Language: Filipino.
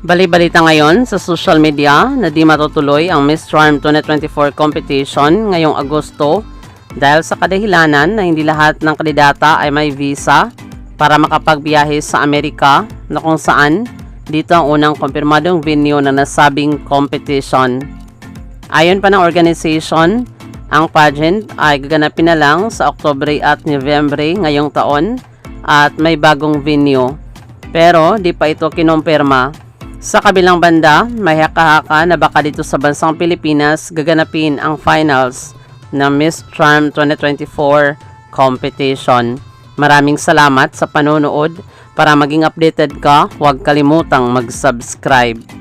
Bali-balita ngayon sa social media na di matutuloy ang Miss Charm 2024 competition ngayong Agosto dahil sa kadahilanan na hindi lahat ng kandidata ay may visa para makapagbiyahe sa Amerika na kung saan dito ang unang kumpirmadong venue na nasabing competition. Ayon pa ng organization, ang pageant ay gaganapin na lang sa Oktobre at Nobyembre ngayong taon at may bagong venue. Pero di pa ito kinumpirma. Sa kabilang banda, may haka-haka na baka dito sa bansang Pilipinas gaganapin ang finals ng Miss Charm 2024 competition. Maraming salamat sa panonood. Para maging updated ka, huwag kalimutang mag-subscribe.